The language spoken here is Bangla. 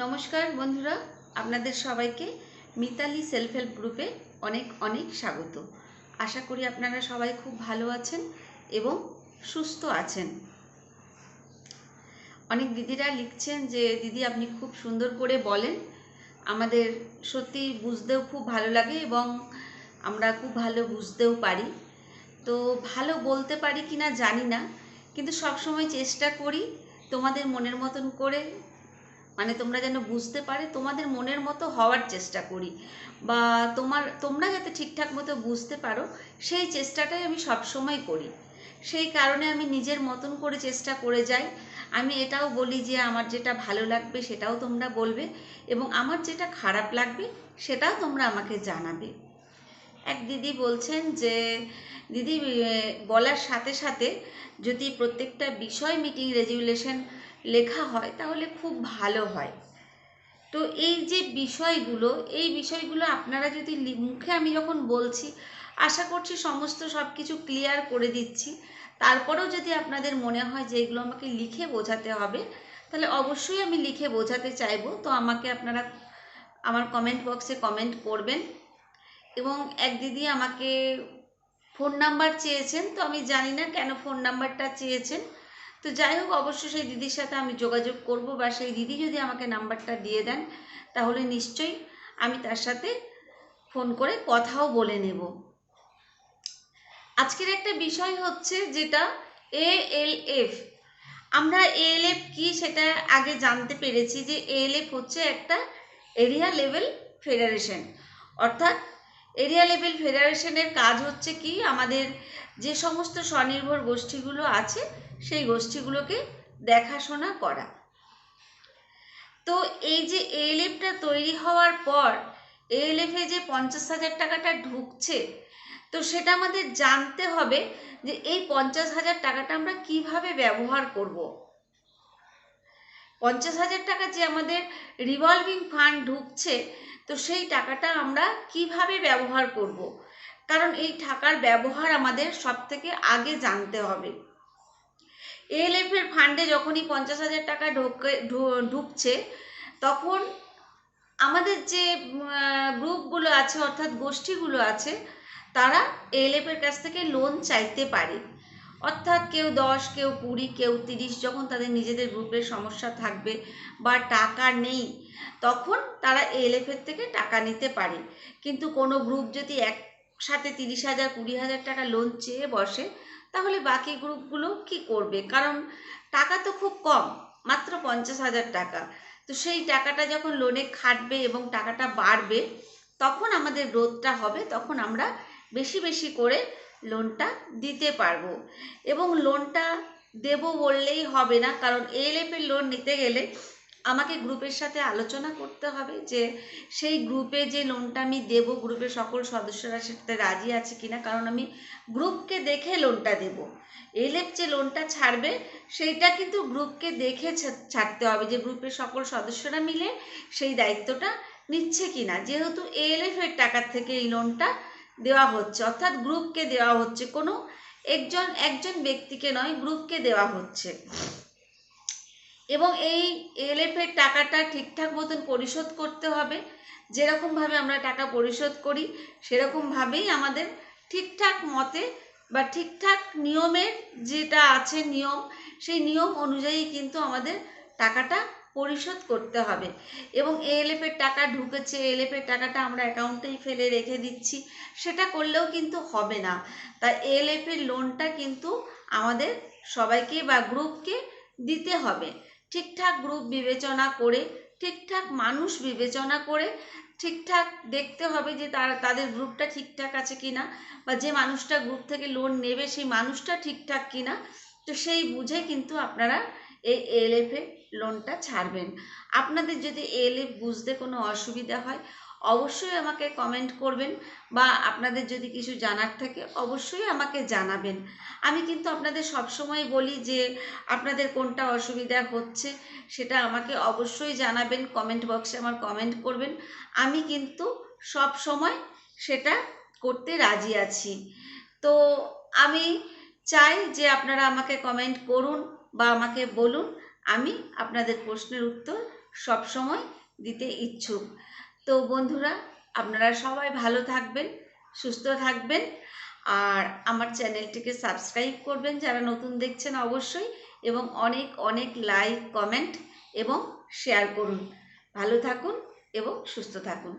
নমস্কার বন্ধুরা, আপনাদের সবাইকে মিতালি সেলফ হেল্প গ্রুপে অনেক অনেক স্বাগত। আশা করি আপনারা সবাই খুব ভালো আছেন এবং সুস্থ আছেন। অনেক দিদিরা লিখছেন যে, দিদি, আপনি খুব সুন্দর করে বলেন। আমাদের সত্যি বুঝতেও খুব ভালো লাগে এবং আমরা খুব ভালো বুঝতেও পারি। তো ভালো বলতে পারি কি না জানি না, কিন্তু সবসময় চেষ্টা করি তোমাদের মনের মতন করে মানে তোমরা যেন বুঝতে পারে তোমাদের মনের মতো হওয়ার চেষ্টা করি। বা তোমার, তোমরা যাতে ঠিকঠাক মতো বুঝতে পারো, সেই চেষ্টাটাই আমি সবসময় করি। সেই কারণে আমি নিজের মতন করে চেষ্টা করে যাই। আমি এটাও বলি যে আমার যেটা ভালো লাগবে সেটাও তোমরা বলবে এবং আমার যেটা খারাপ লাগবে সেটাও তোমরা আমাকে জানাবে। এক দিদি বলছেন যে, দিদি বলার সাথে সাথে যদি প্রত্যেকটা বিষয় মিটিং রেজুলেশন লেখা হয়, তাহলে খুব ভালো হয়। তো এই যে বিষয়গুলো, এই বিষয়গুলো আপনারা যদি মুখে আমি যখন বলছি, আশা করছি সমস্ত সব কিছু ক্লিয়ার করে দিচ্ছি। তারপরেও যদি আপনাদের মনে হয় যে এগুলো আমাকে লিখে বোঝাতে হবে, তাহলে অবশ্যই আমি লিখে বোঝাতে চাইব। তো আমাকে আপনারা আমার কমেন্ট বক্সে কমেন্ট করবেন। এবং এক দিদি আমাকে ফোন নাম্বার চেয়েছেন, তো আমি জানি না কেন ফোন নাম্বারটা চেয়েছেন। তো যাই হোক অবশ্যই সেই দিদির সাথে আমি যোগাযোগ করব বা সেই দিদি যদি আমাকে নাম্বারটা দিয়ে দেন, তাহলে নিশ্চয়ই আমি তার সাথে ফোন করে কথাও বলে নেব। আজকের একটা বিষয় হচ্ছে যেটা এ এল এফ আমরা এএলএফ কি সেটা আগে জানতে পেরেছি যে এএলএফ হচ্ছে একটা এরিয়া লেভেল ফেডারেশন। অর্থাৎ এরিয়া লেভেল ফেডারেশনের কাজ হচ্ছে কি, আমাদের যে সমস্ত স্বনির্ভর গোষ্ঠীগুলো আছে সেই গোষ্ঠীগুলোকে দেখাশোনা করা তো এই যে এএলএফটা তৈরি হওয়ার পর এএলএফে যে পঞ্চাশ হাজার টাকাটা ঢুকছে, তো সেটা আমাদের জানতে হবে যে এই পঞ্চাশ হাজার টাকাটা আমরা কীভাবে ব্যবহার করব। পঞ্চাশ হাজার টাকা যে আমাদের রিভলভিং ফান্ড ঢুকছে, তো সেই টাকাটা আমরা কীভাবে ব্যবহার করব। কারণ এই টাকার ব্যবহার আমাদের সব থেকে আগে জানতে হবে এএলএফ এর ফান্ডে যখনই পঞ্চাশ হাজার টাকা ঢোকে ঢুকছে, তখন আমাদের যে গ্রুপগুলো আছে, অর্থাৎ গোষ্ঠীগুলো আছে, তারা এএলএফ এর কাছ থেকে লোন চাইতে পারে। অর্থাৎ কেউ দশ, কেউ কুড়ি, কেউ তিরিশ, যখন তাদের নিজেদের গ্রুপের সমস্যা থাকবে বা টাকা নেই, তখন তারা এএলএফ এর থেকে টাকা নিতে পারে। কিন্তু কোনো গ্রুপ যদি একসাথে তিরিশ হাজার, কুড়ি হাজার টাকা লোন চেয়ে বসে, তাহলে বাকি গ্রুপগুলো কি করবে? কারণ টাকা তো খুব কম, মাত্র পঞ্চাশ হাজার টাকা। তো সেই টাকাটা যখন লোনে খাটবে এবং টাকাটা বাড়বে, তখন আমাদের গ্রোথটা হবে, তখন আমরা বেশি বেশি করে লোনটা দিতে পারব। এবং লোনটা দেব বললেই হবে না, কারণ এএলএফের লোন নিতে গেলে আমাকে গ্রুপের সাথে আলোচনা করতে হবে যে সেই গ্রুপে যে লোনটা আমি দেব, গ্রুপের সকল সদস্যরা সেটাতে রাজি আছে কিনা, কারণ আমি গ্রুপকে দেখে লোনটা দেব। এলএফ যে লোনটা ছাড়বে, সেইটা কিন্তু গ্রুপকে দেখে ছাড়তে হবে যে গ্রুপের সকল সদস্যরা মিলে সেই দায়িত্বটা নিচ্ছে কিনা। যেহেতু এএলএফ এর টাকার থেকে এই লোনটা দেওয়া হচ্ছে, অর্থাৎ গ্রুপকে দেওয়া হচ্ছে। কোনো একজন একজন ব্যক্তিকে নয়, গ্রুপকে দেওয়া হচ্ছে। এবং এই এলএফ এর টাকাটা ঠিকঠাক মতন পরিশোধ করতে হবে। যেরকমভাবে আমরা টাকা পরিশোধ করি, সেরকমভাবেই আমাদের ঠিকঠাক মতে বা ঠিকঠাক নিয়মের যেটা আছে নিয়ম, সেই নিয়ম অনুযায়ী কিন্তু আমাদের টাকাটা পরিশোধ করতে হবে। এবং এএলএফ এর টাকা ঢুকেছে এএলএফ এর টাকাটা আমরা অ্যাকাউন্টেই ফেলে রেখে দিচ্ছি, সেটা করলেও কিন্তু হবে না। তাই এএলএফ এর লোনটা কিন্তু আমাদের সবাইকে বা গ্রুপকে দিতে হবে। ঠিকঠাক গ্রুপ বিবেচনা করে, ঠিকঠাক মানুষ বিবেচনা করে, ঠিকঠাক দেখতে হবে যে তারা, তাদের গ্রুপটা ঠিকঠাক আছে কি না বা যে মানুষটা গ্রুপ থেকে লোন নেবে সেই মানুষটা ঠিকঠাক কি না তো সেই বুঝে কিন্তু আপনারা এই এল এর লোনটা ছাড়বেন। আপনাদের যদি এএলএফ বুঝতে কোনো অসুবিধা হয় অবশ্যই আমাকে কমেন্ট করবেন বা আপনাদের যদি কিছু জানার থাকে অবশ্যই আমাকে জানাবেন। আমি কিন্তু আপনাদের সবসময় বলি যে আপনাদের কোনটা অসুবিধা হচ্ছে সেটা আমাকে অবশ্যই জানাবেন কমেন্ট বক্সে আমার কমেন্ট করবেন। আমি কিন্তু সব সময় সেটা করতে রাজি আছি। তো আমি চাই যে আপনারা আমাকে কমেন্ট করুন বা আমাকে বলুন, আমি আপনাদের প্রশ্নের উত্তর সবসময় দিতে ইচ্ছুক। তো বন্ধুরা, আপনারা সবাই ভালো থাকবেন, সুস্থ থাকবেন, আর আমার চ্যানেলটিকে সাবস্ক্রাইব করবেন যারা নতুন দেখছেন অবশ্যই, এবং অনেক অনেক লাইক, কমেন্ট এবং শেয়ার করুন। ভালো থাকুন এবং সুস্থ থাকুন।